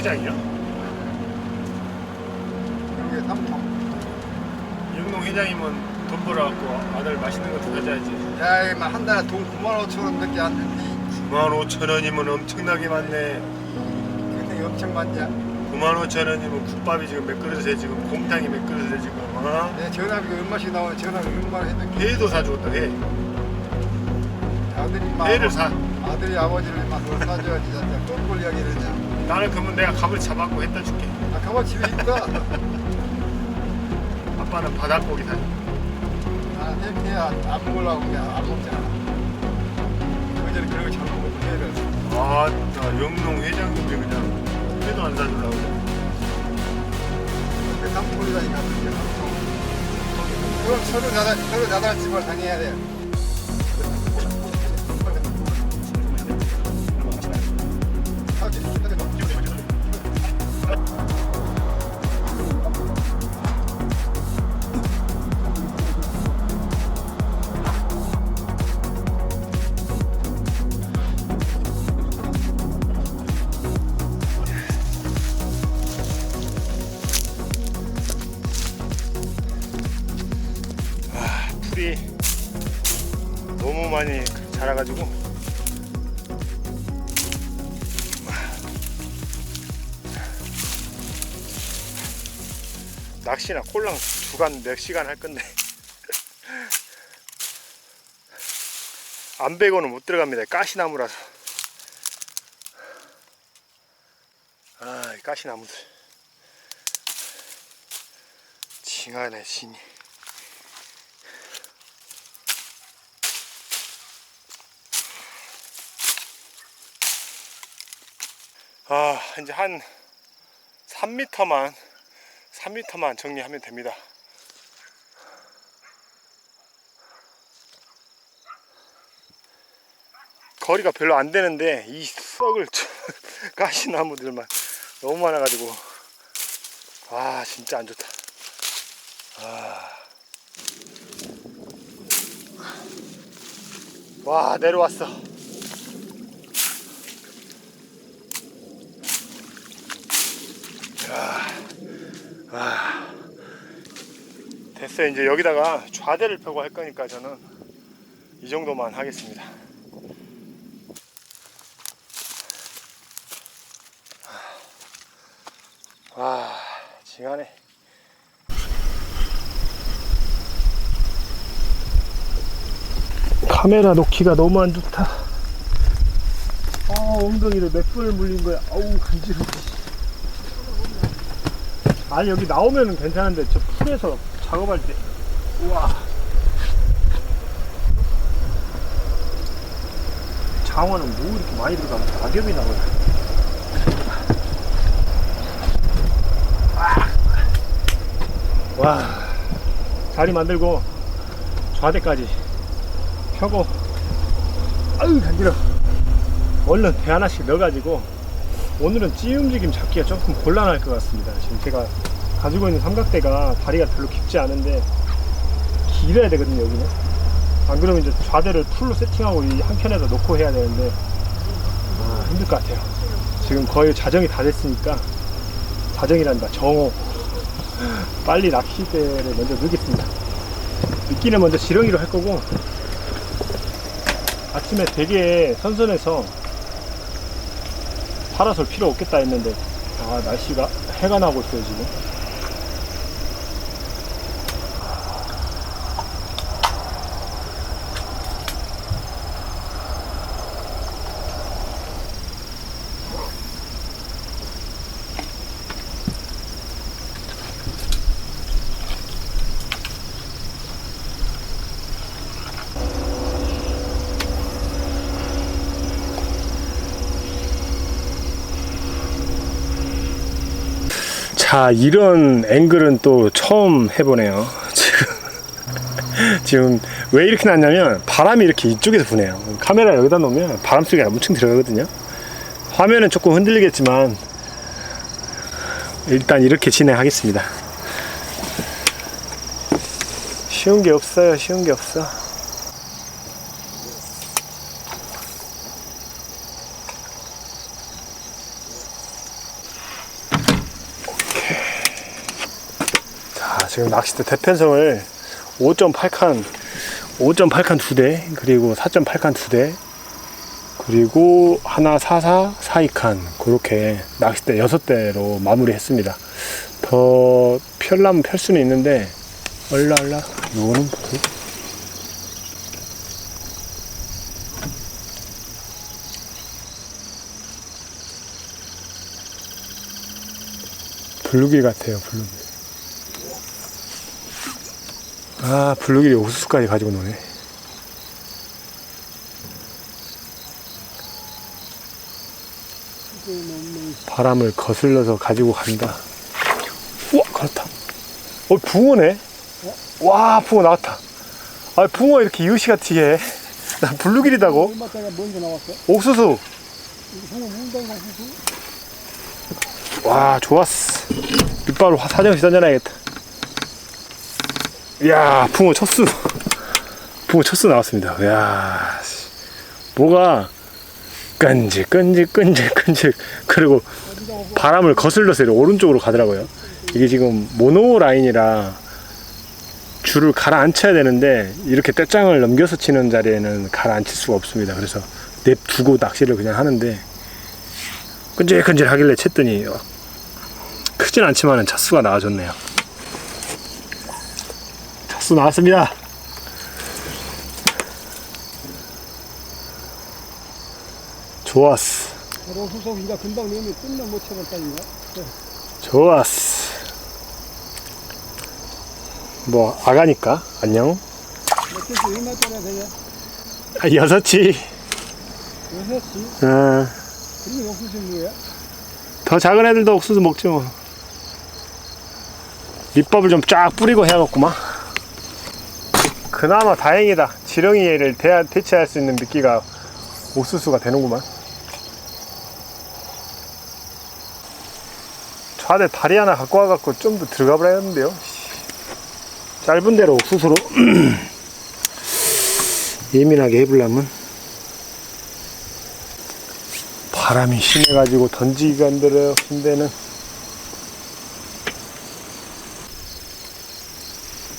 회장이요? 여기 삼통. 영동 회장이면 돈 벌어갖고 아들 맛있는 거 사줘야지 야, 이마 한 달에 돈 9만 5천 원밖에 안 된디. 9만 5천 원이면 엄청나게 많네 근데 엄청 많냐? 9만 5천 원이면 국밥이 지금 몇 그릇에 지금 곰탕이 몇 그릇에 지금 어? 내 전화비가 얼마씩 나오는 전화비 얼마나 했는데 회도 사주었다 회 아들이 막 회를 사 아들이 아버지를 막 그걸 사줘야지 진짜 똥볼 이야기를 하냐. 나는 그러면 내가 감을 잡아갖고 했다 줄게 아, 가만 집에 있다. 아빠는 바닷고기 사줘 아, 냄새 안, 안 먹으려고 그냥 안 먹잖아. 그저리 그런 거잘 먹고 회를. 아 나 영동 회장님이 그냥 회도 안 사주려고 그래. 그 삼통이라니까 그게 삼통. 그럼 서른 나달 서른 나달 집을 당해야 돼. 주간 몇 시간 할 건데. 안 베고는 못 들어갑니다. 가시나무라서. 아이 가시나무들. 징하네 진이. 아 이제 한 3m만 3m만 정리하면 됩니다 거리가 별로 안 되는데 이 썩을 가시나무들만 너무 많아가지고 와 진짜 안 좋다 아. 와 내려왔어 아, 됐어요. 이제 여기다가 좌대를 펴고 할 거니까 저는 이 정도만 하겠습니다. 와, 징하네. 카메라 놓기가 너무 안 좋다. 아, 엉덩이를 몇 번을 물린 거야. 아우, 간지러워. 아니 여기 나오면은 괜찮은데 저 풀에서 작업할 때 우와 장어는 뭐 이렇게 많이 들어가면 낙엽이 나와요 와 자리 만들고 좌대까지 펴고 아유 간지러 얼른 배 하나씩 넣어가지고 오늘은 찌 움직임 잡기가 조금 곤란할 것 같습니다. 지금 제가 가지고 있는 삼각대가 다리가 별로 깊지 않은데 길어야 되거든요, 여기는. 안 그러면 이제 좌대를 풀로 세팅하고 이 한편에다 놓고 해야 되는데 아, 힘들 것 같아요. 지금 거의 자정이 다 됐으니까 자정이란다, 정오. 빨리 낚시대를 먼저 넣겠습니다. 미끼는 먼저 지렁이로 할 거고 아침에 되게 선선해서 파라솔 필요 없겠다 했는데 아 날씨가 해가 나고 있어요 지금 자 이런 앵글은 또 처음 해보네요. 지금 지금 왜 이렇게 났냐면 바람이 이렇게 이쪽에서 부네요. 카메라 여기다 놓으면 바람 소리가 엄청 들어가거든요. 화면은 조금 흔들리겠지만 일단 이렇게 진행하겠습니다. 쉬운 게 없어요. 쉬운 게 없어 지금 낚싯대 대편성을 5.8칸, 5.8칸 두 대, 그리고 4.8칸 두 대, 그리고 하나 44, 42칸, 그렇게 낚싯대 6대로 마무리했습니다. 더 펼라면 펼 수는 있는데, 얼라, 얼라, 요거는 뭐지? 블루길 같아요, 블루길. 아, 블루길이 옥수수까지 가지고 노네. 바람을 거슬러서 가지고 간다. 우와, 그렇다. 어, 붕어네? 와, 붕어 나왔다. 아, 붕어 이렇게 이웃이 같이 해. 나 블루길이다고? 옥수수. 와, 좋았어. 화- 사정시 던져놔야겠다. 이야, 붕어 첫수. 붕어 첫수 나왔습니다. 씨. 뭐가 끈질, 끈질, 끈질, 끈질. 그리고 바람을 거슬러서 오른쪽으로 가더라고요. 이게 지금 모노 라인이라 줄을 가라앉혀야 되는데 이렇게 떼짱을 넘겨서 치는 자리에는 가라앉힐 수가 없습니다. 그래서 냅두고 낚시를 그냥 하는데 끈질끈질 하길래 챘더니 어, 크진 않지만 차수가 나와줬네요. 차수 나왔습니다. 좋았어. 후속이가 금방 내면 끝나 못 쳐봤다니까 좋았어. 뭐 아가니까 안녕. 몇 개씩 얼마짜리 되냐? 아, 여섯치. 여섯 시? 어, 그리고 옥수수 뭐야? 더 작은 애들도 옥수수 먹지 뭐. 밑밥을 좀 쫙 뿌리고 해야겠구만. 그나마 다행이다. 지렁이 얘를 대, 대체할 수 있는 미끼가 옥수수가 되는구만. 좌대 다리 하나 갖고 와갖고 좀 더 들어가 버려야 했는데요. 짧은 대로 옥수수로 예민하게 해보려면 바람이 심해가지고 던지기가 힘들어요. 힘대는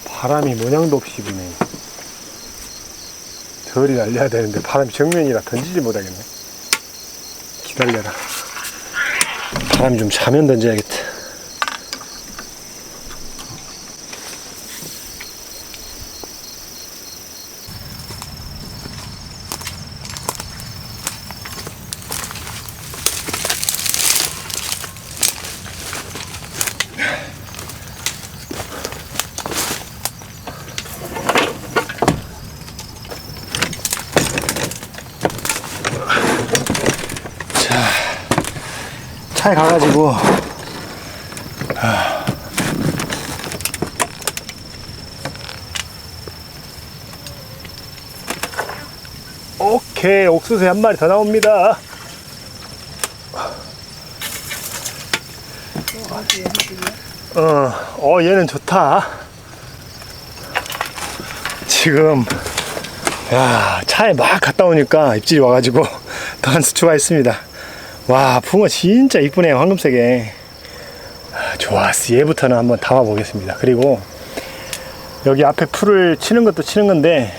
바람이 모양도 없이 부네. 덜이 날려야 되는데 바람이 정면이라 던지지 못하겠네. 기다려라. 바람이 좀 자면 던져야겠다. 차에 가가지고 아. 오케이 옥수수 한 마리 더 나옵니다. 어, 어 얘는 좋다. 지금 야 차에 막 갔다 오니까 입질이 와가지고 더한 수 추가했습니다. 와 붕어 진짜 이쁘네요 황금색에. 아, 좋았어 얘부터는 한번 담아 보겠습니다. 그리고 여기 앞에 풀을 치는 것도 치는 건데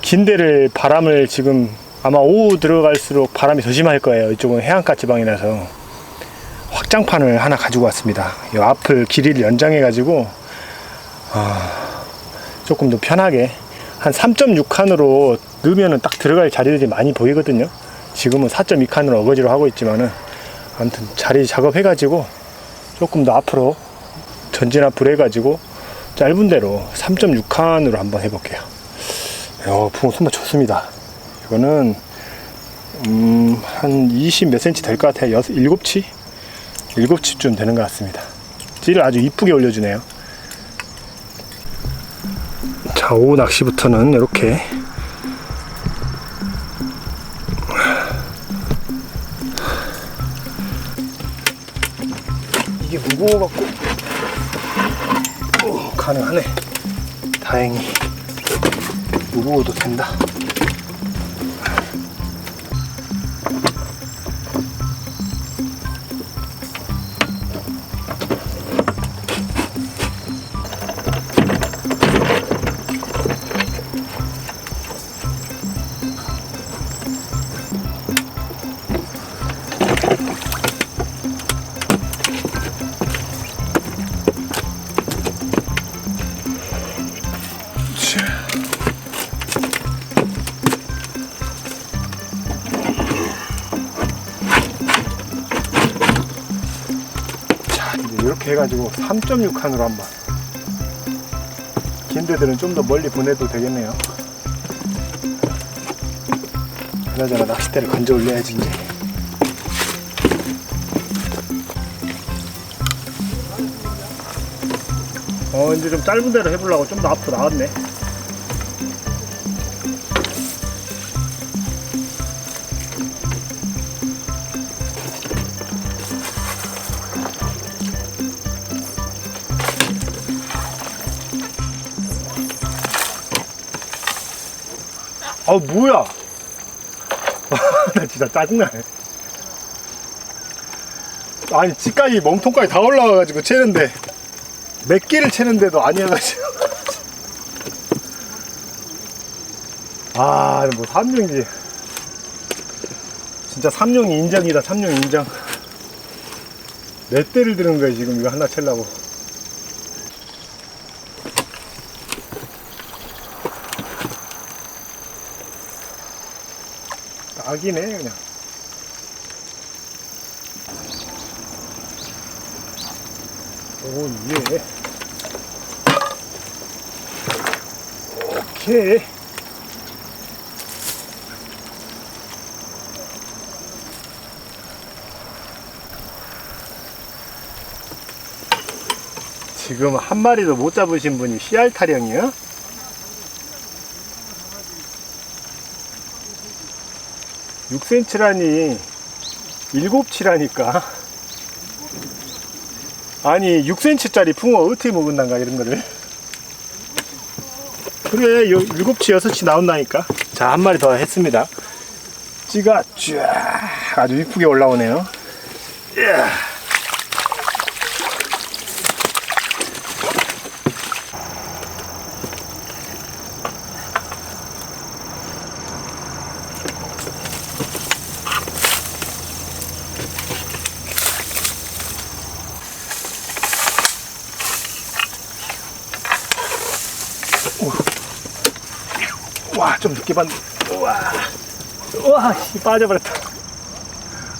긴 데를 바람을 지금 아마 오후 들어갈수록 바람이 더 심할 거예요. 이쪽은 해안가 지방이라서 확장판을 하나 가지고 왔습니다. 이 앞을 길이를 연장해 가지고 조금 더 편하게 한 3.6칸으로 넣으면은 딱 들어갈 자리들이 많이 보이거든요. 지금은 4.2칸으로 어거지로 하고 있지만은 아무튼 자리 작업해 가지고 조금 더 앞으로 전진 앞으로 해가지고 짧은 데로 3.6칸으로 한번 해볼게요. 야, 붕어 손맛 좋습니다. 이거는 음, 한 20 몇 센치 될 것 같아요. 여섯, 일곱 치? 일곱 치쯤 되는 것 같습니다. 찌를 아주 이쁘게 올려주네요. 자, 오후 낚시부터는 이렇게 이게 무거워갖고. 어, 가능하네. 다행히. 무거워도 된다 해가지고 3.6 칸으로 한번. 긴 데들은 좀 더 멀리 보내도 되겠네요. 그나저나 낚싯대를 건져 올려야지, 이제. 어, 이제 좀 짧은 데로 해보려고 좀 더 앞으로 나왔네. 아 뭐야? 나 진짜 짜증나네. 아니 집까지 몸통까지 다 올라와가지고 채는데 몇 개를 채는데도 아니어가지고 아뭐 삼룡이지. 진짜 삼룡이 인정이다 삼룡 인정. 몇 대를 드는 거야 지금 이거 하나 채려고 각이네 그냥. 오예 오케이. 지금 한 마리도 못 잡으신 분이 씨알타령이야? 6cm라니 7치라니까. 아니 6cm짜리 풍어 어떻게 먹는단가 이런 거를. 그래 요 7치 6치 나온다니까. 자 한 마리 더 했습니다. 찌가 쫙 아주 이쁘게 올라오네요. 이야. 와, 좀 늦게 봤네. 우와. 우와, 씨, 빠져버렸다.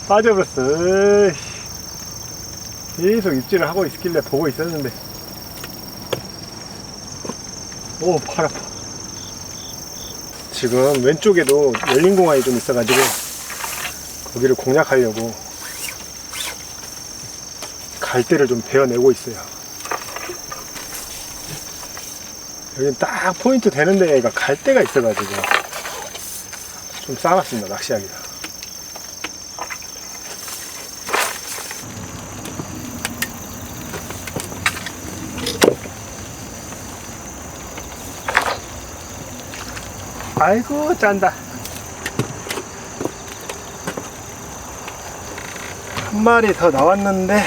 빠져버렸어. 으이씨. 계속 입질을 하고 있길래 보고 있었는데. 오, 팔 아파. 지금 왼쪽에도 열린 공간이 좀 있어가지고, 거기를 공략하려고, 갈대를 좀 베어내고 있어요. 여긴 딱 포인트 되는 데가 갈 데가 있어가지고 좀 싸놨습니다 낚시하기가. 아이고 짠다. 한 마리 더 나왔는데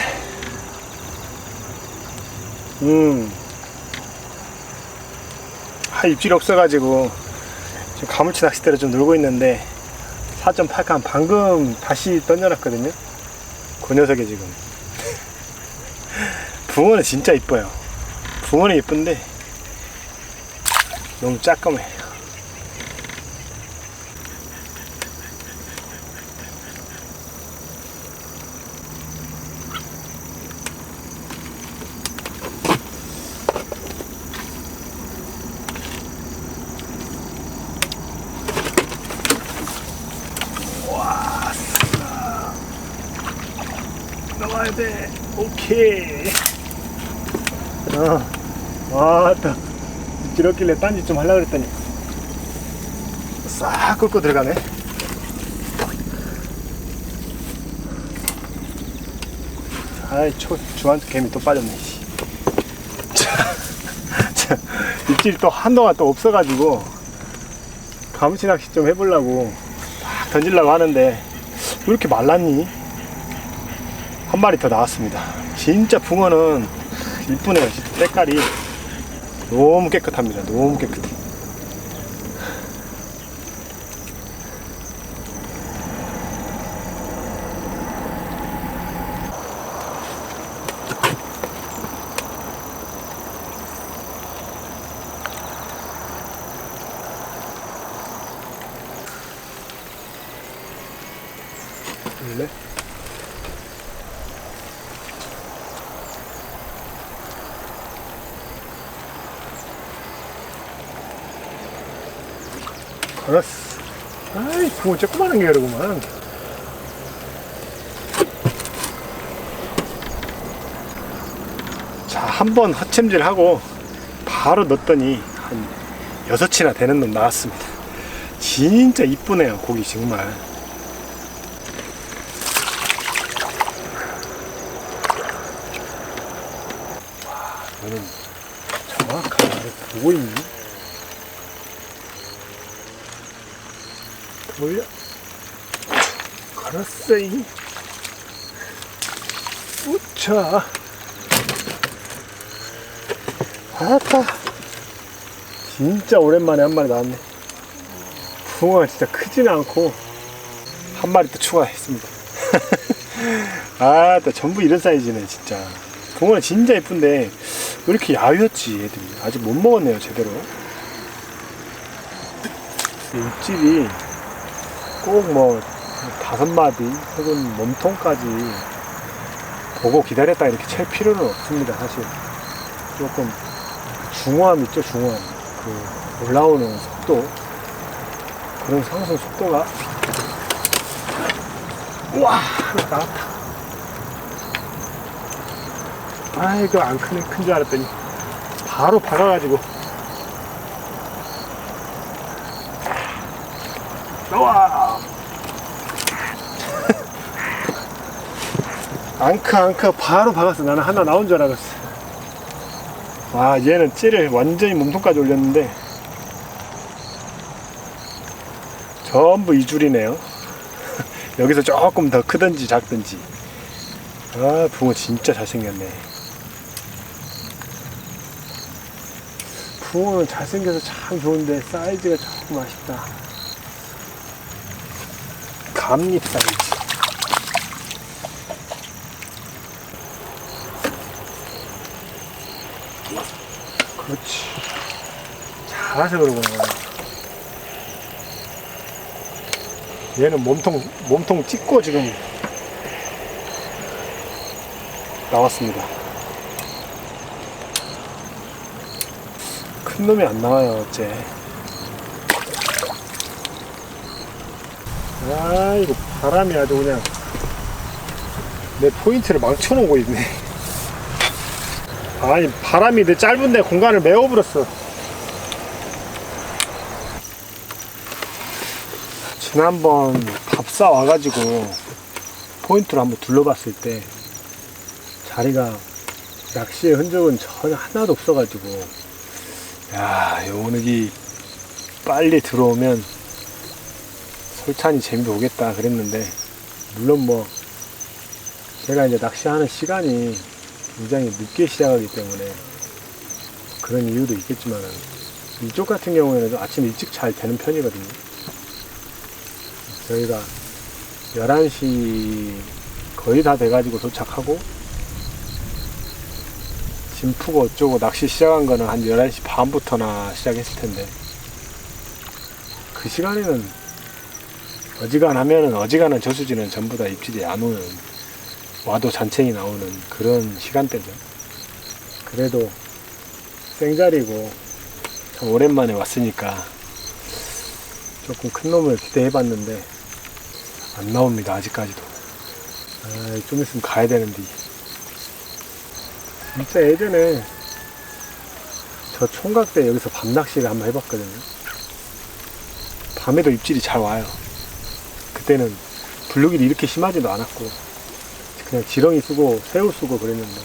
음 아, 입질이 없어가지고 지금 가물치 낚싯대로 좀 놀고 있는데 4.8칸 방금 다시 던져놨거든요. 그 녀석이 지금. 붕어는 진짜 이뻐요. 붕어는 이쁜데 너무 짜끔해 나와야 돼. 오케이. 어, 와따. 길었길래 딴짓 좀 하려고 그랬더니 싹 끌고 들어가네. 아이, 초, 주한테 개미 또 빠졌네. 입질이 또 한동안 또 없어가지고 가무치 낚시 좀 해보려고 막 던지려고 하는데 왜 이렇게 말랐니? 한 마리 더 나왔습니다. 진짜 붕어는 이쁘네요. 색깔이 너무 깨끗합니다. 너무 깨끗해. 원래? 알았어. 아이, 붕어 조그마한 게 그러구만. 자, 한 번 헛챔질 하고 바로 넣었더니 한 여섯이나 되는 놈 나왔습니다. 진짜 이쁘네요, 고기 정말. 와, 너는 정확하게 보고 있니? 돌려. 걸었어이. 우차. 아따. 진짜 오랜만에 한 마리 나왔네. 붕어가 진짜 크지는 않고 한 마리 또 추가했습니다. 아, 나 전부 이런 사이즈네 진짜. 붕어는 진짜 예쁜데 왜 이렇게 야위었지 애들이 아직 못 먹었네요 제대로. 입질이 꼭뭐 다섯 마디 혹은 몸통까지 보고 기다렸다 이렇게 찰 필요는 없습니다 사실. 조금 중후함 있죠 중후함. 그 올라오는 속도. 그런 상승 속도가 우와! 나왔다 아이고 안 크네 큰 줄 알았더니 바로 박아가지고. 나와 앙크 앙크 바로 박았어. 나는 하나 나온 줄 알았어. 와 얘는 찌를 완전히 몸통까지 올렸는데. 전부 이 줄이네요. 여기서 조금 더 크든지 작든지. 아 붕어 진짜 잘생겼네. 붕어는 잘생겨서 참 좋은데 사이즈가 조금 아쉽다. 감잎 사이즈 그렇지 잘해서 그러구나 얘는 몸통 몸통 찍고 지금 나왔습니다. 큰 놈이 안 나와요 어째. 아이고 바람이 아주 그냥 내 포인트를 망쳐놓고 있네. 아니 바람이 내 짧은데 공간을 메워버렸어. 지난번 밥사 와가지고 포인트를 한번 둘러봤을 때 자리가 낚시의 흔적은 전혀 하나도 없어가지고 야 요느기 빨리 들어오면 솔찬히 재미도 오겠다 그랬는데 물론 뭐 제가 이제 낚시하는 시간이 굉장히 늦게 시작하기 때문에 그런 이유도 있겠지만 이쪽 같은 경우에는 좀 아침 일찍 잘 되는 편이거든요. 저희가 11시 거의 다 돼가지고 도착하고 짐 푸고 어쩌고 낚시 시작한 거는 한 11시 반부터나 시작했을 텐데 그 시간에는 어지간하면은 어지간한 저수지는 전부 다 입질이 안 오는 와도 잔챙이 나오는 그런 시간대죠. 그래도 생자리고 참 오랜만에 왔으니까 조금 큰 놈을 기대해 봤는데 안 나옵니다 아직까지도. 아, 좀 있으면 가야 되는데. 진짜 예전에 저 총각 때 여기서 밤낚시를 한번 해봤거든요. 밤에도 입질이 잘 와요. 그때는 블루길이 이렇게 심하지도 않았고 그냥 지렁이 쓰고 새우 쓰고 그랬는데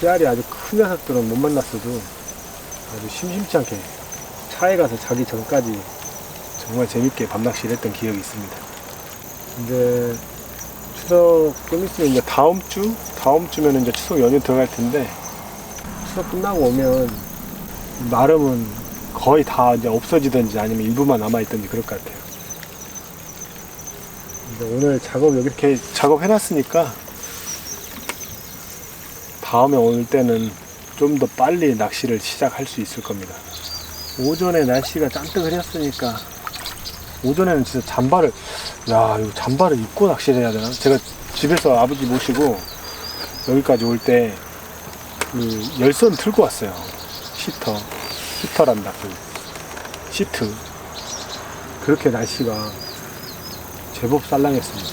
씨알이 아주 큰 녀석들은 못 만났어도 아주 심심치 않게 차에 가서 자기 전까지 정말 재밌게 밤낚시를 했던 기억이 있습니다. 이제 추석 좀 있으면 이제 다음 주? 다음 주면 이제 추석 연휴 들어갈 텐데 추석 끝나고 오면 나름은 거의 다 이제 없어지든지 아니면 일부만 남아있든지 그럴 것 같아요. 오늘 작업 이렇게 작업해놨으니까 다음에 올 때는 좀 더 빨리 낚시를 시작할 수 있을 겁니다. 오전에 날씨가 짠뜩 흐렸으니까 오전에는 진짜 잠바를 야, 이거 잠바를 입고 낚시를 해야 되나? 제가 집에서 아버지 모시고 여기까지 올 때 그 열선 틀고 왔어요. 시터. 히터란다. 그 시트. 그렇게 날씨가 제법 쌀랑했습니다.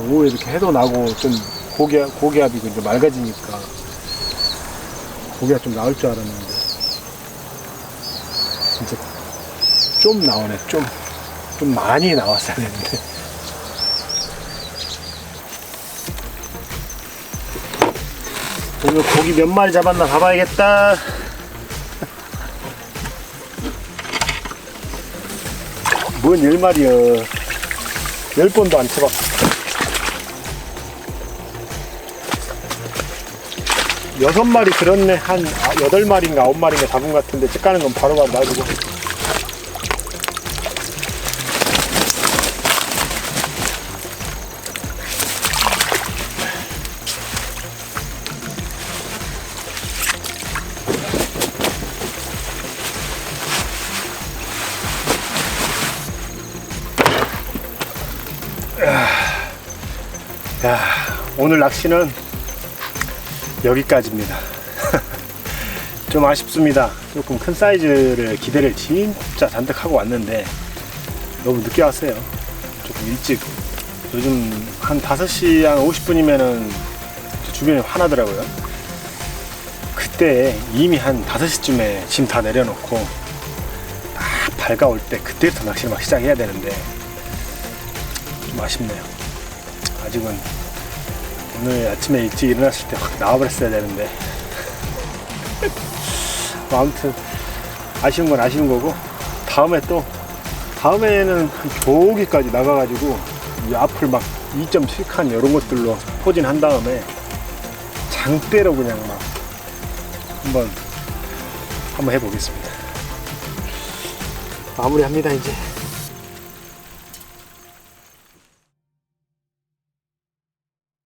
오후에 이렇게 해도 나고 좀 고기, 고기압이고 이제 맑아지니까 고기가 좀 나올 줄 알았는데 진짜 좀 나오네, 좀. 좀 많이 나왔어야 되는데. 오늘 고기 몇 마리 잡았나 봐봐야겠다. 뭔열 마리여. 열 번도 안 쳐봤어. 여섯 마리 들었네. 한 아, 여덟 마리인가 아홉 마리인가 잡은 것 같은데, 찌 까는 건 바로바로 놔두고. 오늘 낚시는 여기까지입니다. 좀 아쉽습니다. 조금 큰 사이즈를 기대를 진짜 잔뜩 하고 왔는데 너무 늦게 왔어요. 조금 일찍. 요즘 한 5시 한 50분이면은 주변이 화나더라고요. 그때 이미 한 5시쯤에 짐 다 내려놓고 딱 밝아올 때 그때부터 낚시를 막 시작해야 되는데 좀 아쉽네요. 아직은 오늘 아침에 일찍 일어났을 때 확 나와버렸어야 되는데. 뭐 아무튼 아쉬운 건 아쉬운 거고 다음에 또 다음에는 한 저기까지 나가가지고 이 앞을 막 2.7칸 이런 것들로 포진한 다음에 장대로 그냥 막 한번 한번 해보겠습니다. 마무리합니다 이제